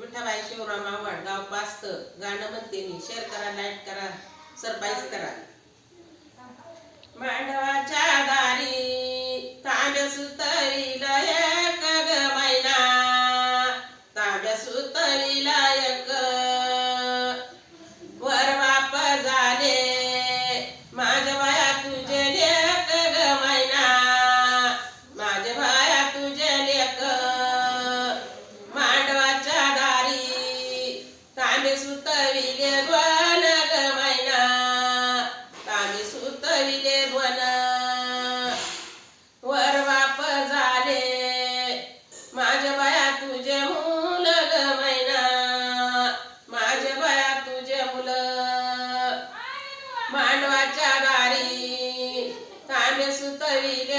विठाबाई शिवरामा गाव पास्त. गाणं म्हणते मी. शेअर करा लाईक करा सरप्राईज करा. मांडवाच्या दारी तांब्या सुता ತಾಮಿ ಸುತ್ತವಿಲೆ ಬನಗ ಮೈನ ತಾಮಿ ಸುತ್ತವಿಲೆ ಬನ वर बाप झाले। माझ्या बाया तुझे मुल ग मैना माझ्या बाया तुझे मुल। मांडवाच्या दारी तांबे सुतविले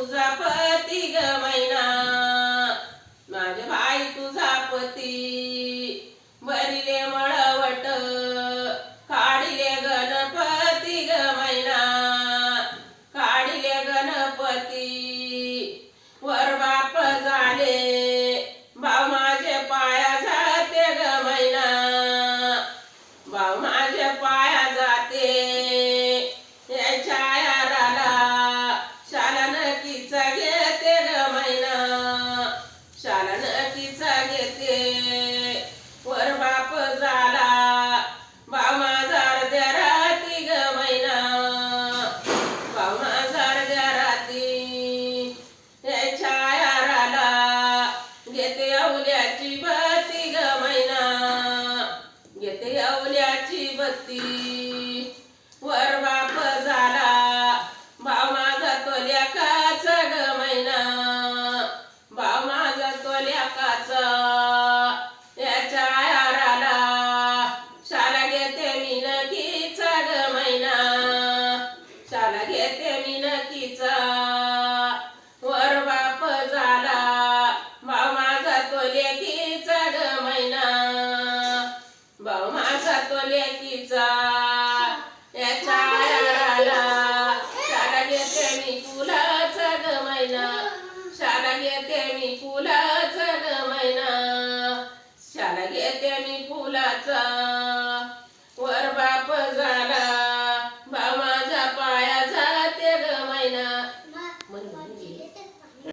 usa patiga mãe. पेटवल्याची बत्ती. वर बाप झाला. भाव माझा तोल्या काचा ग मैना. भाव माझा तोल्या काचा. येते मी फुलाचा.